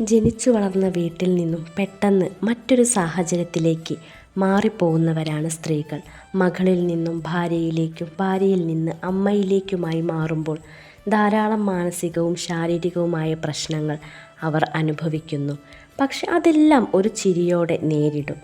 ജനിച്ചു വളർന്ന വീട്ടിൽ നിന്നും പെട്ടെന്ന് മറ്റൊരു സാഹചര്യത്തിലേക്ക് മാറിപ്പോകുന്നവരാണ് സ്ത്രീകൾ. മകളിൽ നിന്നും ഭാര്യയിലേക്കും ഭാര്യയിൽ നിന്ന് അമ്മയിലേക്കുമായി മാറുമ്പോൾ ധാരാളം മാനസികവും ശാരീരികവുമായ പ്രശ്നങ്ങൾ അവർ അനുഭവിക്കുന്നു. പക്ഷെ അതെല്ലാം ഒരു ചിരിയോടെ നേരിടും.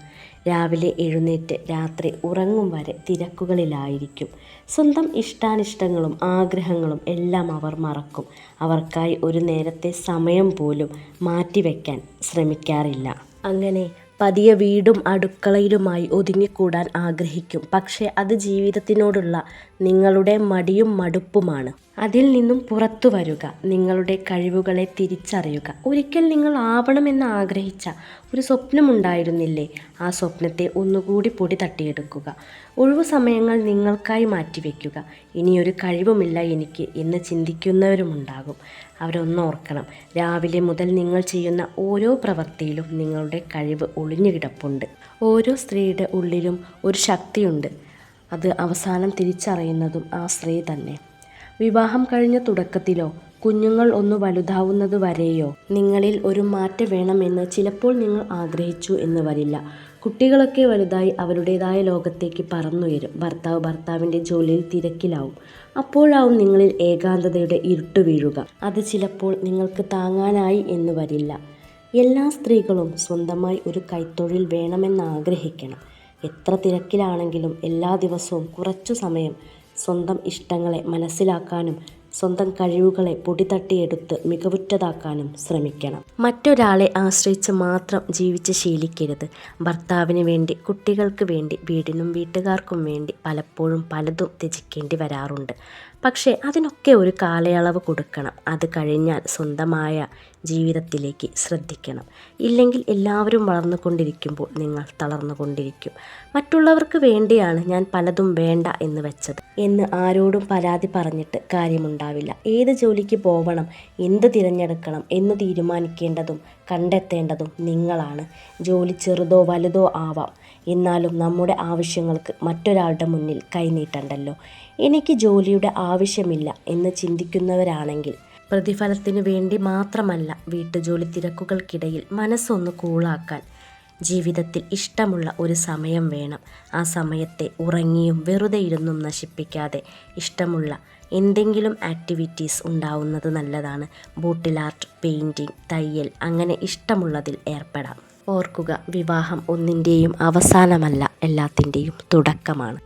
രാവിലെ എഴുന്നേറ്റ് രാത്രി ഉറങ്ങും വരെ തിരക്കുകളിലായിരിക്കും. സ്വന്തം ഇഷ്ടാനിഷ്ടങ്ങളും ആഗ്രഹങ്ങളും എല്ലാം അവർ മറക്കും. അവർക്കായി ഒരു നേരത്തെ സമയം പോലും മാറ്റിവെക്കാൻ ശ്രമിക്കാറില്ല. അങ്ങനെ പതിയെ വീടും അടുക്കളയിലുമായി ഒതുങ്ങിക്കൂടാൻ ആഗ്രഹിക്കും. പക്ഷേ അത് ജീവിതത്തിനോടുള്ള നിങ്ങളുടെ മടിയും മടുപ്പുമാണ്. അതിൽ നിന്നും പുറത്തു പുറത്തുവരുക. നിങ്ങളുടെ കഴിവുകളെ തിരിച്ചറിയുക. ഒരിക്കൽ നിങ്ങൾ ആവണമെന്ന് ആഗ്രഹിച്ച ഒരു സ്വപ്നമുണ്ടായിരുന്നില്ലേ. ആ സ്വപ്നത്തെ ഒന്നുകൂടി പൊടി തട്ടിയെടുക്കുക ഒഴിവു സമയങ്ങൾ നിങ്ങൾക്കായി മാറ്റിവെക്കുക. ഇനിയൊരു കഴിവുമില്ല എനിക്ക് എന്ന് ചിന്തിക്കുന്നവരുമുണ്ടാകും. അവരൊന്നോർക്കണം. രാവിലെ മുതൽ നിങ്ങൾ ചെയ്യുന്ന ഓരോ പ്രവൃത്തിയിലും നിങ്ങളുടെ കഴിവ് ഒളിഞ്ഞുകിടപ്പുണ്ട്. ഓരോ സ്ത്രീയുടെ ഉള്ളിലും ഒരു ശക്തിയുണ്ട്. അത് അവസാനം തിരിച്ചറിയുന്നതും ആ സ്ത്രീ തന്നെ. വിവാഹം കഴിഞ്ഞ തുടക്കത്തിലോ കുഞ്ഞുങ്ങൾ ഒന്ന് വലുതാവുന്നത് വരെയോ നിങ്ങളിൽ ഒരു മാറ്റം വേണമെന്ന് ചിലപ്പോൾ നിങ്ങൾ ആഗ്രഹിച്ചു എന്ന് വരില്ല. കുട്ടികളൊക്കെ വലുതായി അവരുടേതായ ലോകത്തേക്ക് പറന്നുയരും. ഭർത്താവ് ഭർത്താവിന്റെ ജോലിയിൽ തിരക്കിലാവും. അപ്പോഴാവും നിങ്ങളിൽ ഏകാന്തതയുടെ ഇരുട്ട് വീഴുക. അത് ചിലപ്പോൾ നിങ്ങൾക്ക് താങ്ങാനായി എന്ന് വരില്ല. എല്ലാ സ്ത്രീകളും സ്വന്തമായി ഒരു കൈത്തൊഴിൽ വേണമെന്നാഗ്രഹിക്കണം. എത്ര തിരക്കിലാണെങ്കിലും എല്ലാ ദിവസവും കുറച്ചു സമയം സ്വന്തം ഇഷ്ടങ്ങളെ മനസ്സിലാക്കാനും സ്വന്തം കഴിവുകളെ പൊടിതട്ടിയെടുത്ത് മികവുറ്റതാക്കാനും ശ്രമിക്കണം. മറ്റൊരാളെ ആശ്രയിച്ച് മാത്രം ജീവിച്ച് ശീലിക്കരുത്. ഭർത്താവിന് വേണ്ടി കുട്ടികൾക്ക് വേണ്ടി വീടിനും വീട്ടുകാർക്കും വേണ്ടി പലപ്പോഴും പലതും ത്യജിക്കേണ്ടി വരാറുണ്ട്. പക്ഷേ അതിനൊക്കെ ഒരു കാലയളവ് കൊടുക്കണം. അത് കഴിഞ്ഞാൽ സ്വന്തമായ ജീവിതത്തിലേക്ക് ശ്രദ്ധിക്കണം. ഇല്ലെങ്കിൽ എല്ലാവരും വളർന്നുകൊണ്ടിരിക്കുമ്പോൾ നിങ്ങൾ തളർന്നുകൊണ്ടിരിക്കും. മറ്റുള്ളവർക്ക് വേണ്ടിയാണ് ഞാൻ പലതും വേണ്ട എന്ന് വെച്ചത് എന്ന് ആരോടും പരാതി പറഞ്ഞിട്ട് കാര്യമുണ്ടാവില്ല. ഏത് ജോലിക്ക് പോവണം എന്ത് തിരഞ്ഞെടുക്കണം എന്ന് തീരുമാനിക്കേണ്ടതും കണ്ടെത്തേണ്ടതും നിങ്ങളാണ്. ജോലി ചെറുതോ വലുതോ ആവാം. എന്നാലും നമ്മുടെ ആവശ്യങ്ങൾക്ക് മറ്റൊരാളുടെ മുന്നിൽ കൈനീട്ടണ്ടല്ലോ. എനിക്ക് ജോലിയുടെ ആവശ്യമില്ല എന്ന് ചിന്തിക്കുന്നവരാണെങ്കിൽ പ്രതിഫലത്തിനു വേണ്ടി മാത്രമല്ല വീട്ടുജോലി തിരക്കുകൾക്കിടയിൽ മനസ്സൊന്ന് കൂളാക്കാൻ ജീവിതത്തിൽ ഇഷ്ടമുള്ള ഒരു സമയം വേണം. ആ സമയത്തെ ഉറങ്ങിയും വെറുതെ ഇരുന്നും നശിപ്പിക്കാതെ ഇഷ്ടമുള്ള എന്തെങ്കിലും ആക്ടിവിറ്റീസ് ഉണ്ടാവുന്നത് നല്ലതാണ്. ബോട്ടിൽ ആർട്ട്, പെയിന്റിങ് തയ്യൽ അങ്ങനെ ഇഷ്ടമുള്ളതിൽ ഏർപ്പെടാം. ഓർക്കുക വിവാഹം ഒന്നിന്റെയും അവസാനമല്ല എല്ലാത്തിന്റെയും തുടക്കമാണ്.